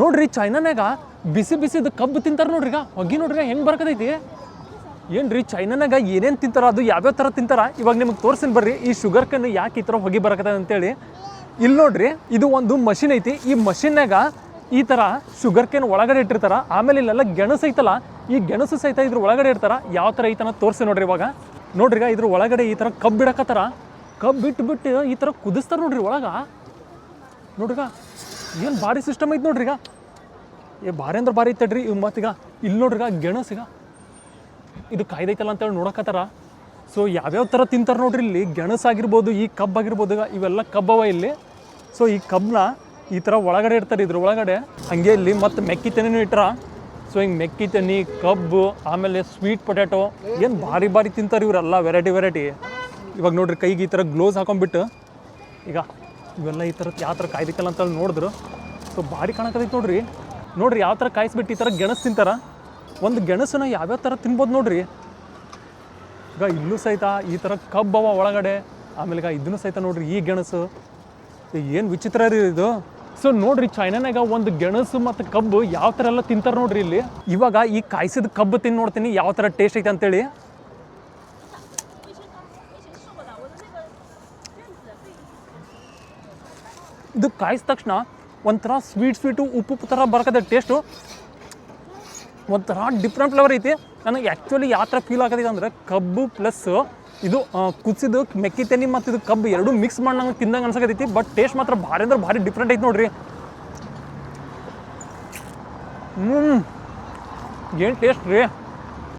ನೋಡ್ರಿ ಚೈನಾನಾಗ ಬಿಸಿ ಬಿಸಿದ ಕಬ್ಬು ತಿಂತಾರೆ ನೋಡ್ರಿ ಈಗ. ಹೊಗಿ ನೋಡ್ರಿ ಹೆಂಗ್ ಬರ್ಕದೈತಿ ಏನ್ರಿ ಚೈನಾನಾಗ ಏನೇನು ತಿಂತಾರ ಅದು ಯಾವ್ಯಾವ ಥರ ತಿಂತಾರ? ಇವಾಗ ನಿಮಗೆ ತೋರ್ಸಿನ್ ಬರ್ರಿ, ಈ ಶುಗರ್ ಕನ್ ಯಾಕೆ ಈ ಥರ ಹೊಗಿ ಬರಕದ ಅಂತೇಳಿ. ಇಲ್ಲಿ ನೋಡ್ರಿ, ಇದು ಒಂದು ಮಷಿನ್ ಐತಿ. ಈ ಮಷಿನ್ನಾಗ ಈ ಥರ ಶುಗರ್ ಕೇನ್ ಒಳಗಡೆ ಇಟ್ಟಿರ್ತಾರ. ಆಮೇಲೆ ಇಲ್ಲೆಲ್ಲ ಗೆಣಸು ಐತಲ್ಲ, ಈ ಗೆಣಸು ಸಹಿತ ಇದ್ರ ಒಳಗಡೆ ಇರ್ತಾರ ಯಾವ ಥರ ಐತನ ತೋರಿಸಿ ನೋಡ್ರಿ ಇವಾಗ. ನೋಡ್ರಿ ಇದ್ರ ಒಳಗಡೆ ಈ ಥರ ಕಬ್ಬು ಬಿಡಕತ್ತಾರ ಕಬ್ಬು ಬಿಟ್ಟು ಬಿಟ್ಟು ಈ ಥರ ಕುದಿಸ್ತಾರ ನೋಡ್ರಿ ಒಳಗೆ. ನೋಡ್ರಿಗ ಏನು ಭಾರಿ ಸಿಸ್ಟಮ್ ಐತೆ ನೋಡ್ರಿ ಈಗ? ಏ, ಭಾರಿ ಅಂದ್ರೆ ಭಾರಿ ಐತಡ್ರಿ ಇವ್ ಮತ್ತೀಗ ಇಲ್ಲಿ ನೋಡ್ರಿಗ ಗೆಣಸಿಗ ಇದು ಕಾಯ್ದೈತಲ್ಲ ಅಂತೇಳಿ ನೋಡಕತ್ತಾರ. ಸೊ ಯಾವ್ಯಾವ ಥರ ತಿಂತಾರೆ ನೋಡ್ರಿ ಇಲ್ಲಿ? ಗೆಣಸು ಆಗಿರ್ಬೋದು, ಈ ಕಬ್ಬು ಆಗಿರ್ಬೋದು ಈಗ ಇವೆಲ್ಲ ಕಬ್ಬವ ಇಲ್ಲಿ. ಸೊ ಈ ಕಬ್ಬನ್ನ ಈ ಥರ ಒಳಗಡೆ ಇಡ್ತಾರೆ ಇದ್ರ ಒಳಗಡೆ. ಹಂಗೆ ಇಲ್ಲಿ ಮತ್ತು ಮೆಕ್ಕಿ ತೆನೆನೂ ಇಟ್ರ. ಸೊ ಹಿಂಗೆ ಮೆಕ್ಕಿ ತೆನಿ, ಕಬ್ಬು, ಆಮೇಲೆ ಸ್ವೀಟ್ ಪೊಟ್ಯಾಟೊ ಏನು ಭಾರಿ ಭಾರಿ ತಿಂತಾರೆ ಇವರೆಲ್ಲ ವೆರೈಟಿ ವೆರೈಟಿ ಇವಾಗ ನೋಡ್ರಿ ಕೈಗೆ ಈ ಥರ ಗ್ಲೋಸ್ ಹಾಕೊಂಡ್ಬಿಟ್ಟು ಈಗ ಇವೆಲ್ಲ ಈ ಥರ ಯಾವ ಥರ ಕಾಯ್ದಿಕ್ಕಲ್ಲ ಅಂತೇಳಿ ನೋಡಿದ್ರು. ಸೊ ಭಾರಿ ಕಾಣಕತ್ತೈತೆ ನೋಡ್ರಿ. ನೋಡ್ರಿ ಯಾವ ಥರ ಕಾಯಿಸ್ಬಿಟ್ಟು ಈ ಥರ ಗೆಣಸು ತಿಂತಾರ. ಒಂದು ಗೆಣಸನ್ನ ಯಾವ್ಯಾವ ಥರ ತಿನ್ಬೋದು ನೋಡ್ರಿ. ಈಗ ಇಲ್ಲೂ ಸಹಿತ ಈ ಥರ ಕಬ್ಬವ ಒಳಗಡೆ. ಆಮೇಲೆ ಈಗ ಇದನ್ನು ಸಹಿತ ನೋಡ್ರಿ ಈ ಗೆಣಸು. ಏನು ವಿಚಿತ್ರ ರೀ ಇದು. ಸೊ ನೋಡ್ರಿ ಚೈನಾನಾಗ ಒಂದು ಗೆಣಸು ಮತ್ತು ಕಬ್ಬು ಯಾವ ಥರ ಎಲ್ಲ ತಿಂತಾರೆ ನೋಡ್ರಿ ಇಲ್ಲಿ. ಇವಾಗ ಈ ಕಾಯಿಸಿದ ಕಬ್ಬು ತಿಂದು ನೋಡ್ತೀನಿ ಯಾವ ಥರ ಟೇಸ್ಟ್ ಐತೆ ಅಂತೇಳಿ. ಇದು ಕಾಯಿಸಿದ ತಕ್ಷಣ ಒಂಥರ ಸ್ವೀಟ್ ಸ್ವೀಟು ಉಪ್ಪು ಉಪ್ಪು ಥರ ಬರಕತ್ತೆ ಟೇಸ್ಟು ಒಂಥರ ಡಿಫ್ರೆಂಟ್ ಫ್ಲೇವರ್ ಐತಿ. ನನಗೆ ಆ್ಯಕ್ಚುಲಿ ಯಾವ ಥರ ಫೀಲ್ ಆಗತೈತೆ ಅಂದರೆ ಕಬ್ಬು ಪ್ಲಸ್ ಇದು ಕುದಿಸಿದ್ದು ಮೆಕ್ಕಿ ತೆನಿ ಮತ್ತು ಇದು ಕಬ್ಬು ಎರಡೂ ಮಿಕ್ಸ್ ಮಾಡಿ ನಂಗೆ ತಿಂದಂಗೆ ಅನ್ಸಕತ್ತೈತಿ ಬಟ್ ಟೇಸ್ಟ್ ಮಾತ್ರ ಭಾರಿ ಅಂದ್ರೆ ಭಾರಿ ಡಿಫ್ರೆಂಟ್ ಐತಿ ನೋಡ್ರಿ. ಹ್ಞೂ ಏನು ಟೇಸ್ಟ್ ರೀ?